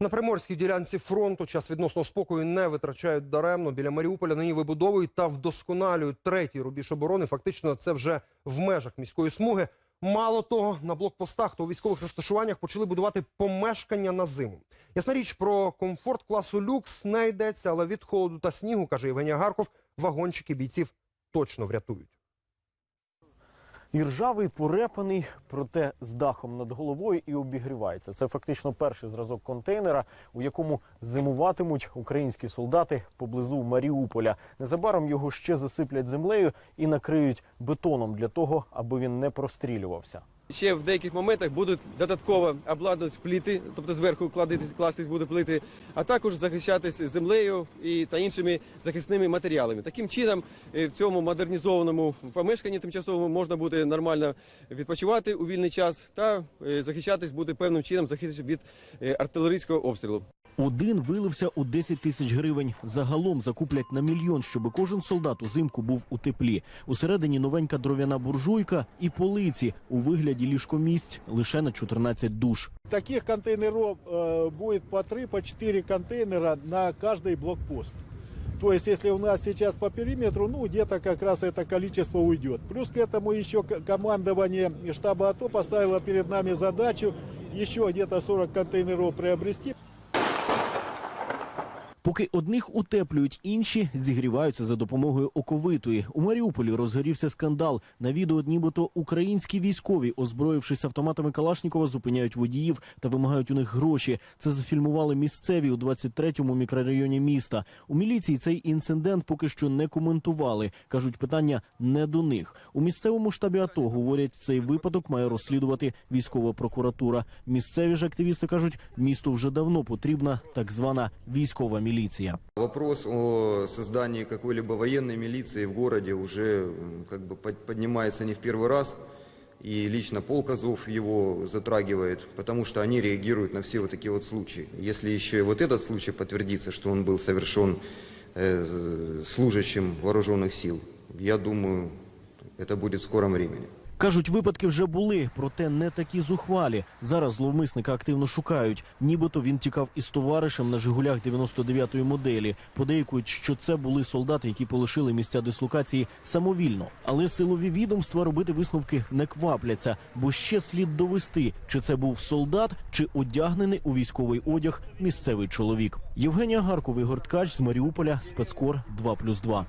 На приморській ділянці фронту час відносно спокою не витрачають даремно. Біля Маріуполя нині вибудовують та вдосконалюють третій рубіж оборони. Фактично, це вже в межах міської смуги. Мало того, на блокпостах та у військових розташуваннях почали будувати помешкання на зиму. Ясна річ про комфорт класу люкс не йдеться, але від холоду та снігу, каже Євгенія Гарков, вагончики бійців точно врятують. І ржавий, порепаний, проте з дахом над головою і обігрівається. Це фактично перший зразок контейнера, у якому зимуватимуть українські солдати поблизу Маріуполя. Незабаром його ще засиплять землею і накриють бетоном для того, аби він не прострілювався. Ще в деяких моментах будуть додатково обладнати пліти, тобто зверху кластись буде плити, а також захищатись землею і та іншими захисними матеріалами. Таким чином, е, в цьому модернізованому помешканні тимчасовому можна буде нормально відпочивати у вільний час та е, захищатись буде певним чином захист від е, артилерійського обстрілу. Один вилився у 10 тисяч гривень. Загалом закуплять на мільйон, щоб кожен солдат узимку був у теплі. Усередині новенька дров'яна буржуйка і полиці у вигляді ліжкомісць лише на 14 душ. Таких контейнеров э, будет по 3, по 4 контейнера на каждый блокпост. То есть, если у нас сейчас по периметру, ну, где-то как раз это количество уйдет. Плюс к этому еще к- командование штаба АТО поставило перед нами задачу еще где-то 40 контейнеров приобрести. Поки одних утеплюють, інші зігріваються за допомогою оковитої. У Маріуполі розгорівся скандал. На відео нібито українські військові, озброївшись автоматами Калашнікова, зупиняють водіїв та вимагають у них гроші. Це зафільмували місцеві у 23-му мікрорайоні міста. У міліції цей інцидент поки що не коментували. кажуть, питання не до них. У місцевому штабі АТО говорять, цей випадок має розслідувати військова прокуратура. Місцеві ж активісти кажуть, місту вже давно потрібна так звана військова міліція Вопрос о создании какой-либо военной милиции в городе уже м, как бы под- поднимается не в первый раз. И лично полк Азов его затрагивает, потому что они реагируют на все вот такие вот случаи. Если еще и вот этот случай подтвердится, что он был совершен э, служащим вооруженных сил, я думаю, это будет в скором времени. Кажуть, випадки вже були, проте не такі зухвалі. Зараз зловмисника активно шукають. Нібито він тікав із товаришем на Жигулях 99-ї моделі. Подейкують, що це були солдати, які полишили місця дислокації самовільно. Але силові відомства робити висновки не квапляться, бо ще слід довести, чи це був солдат, чи одягнений у військовий одяг місцевий чоловік. Євгенія Гарков, Ігор Ткач з Маріуполя, спецкор 2+,2.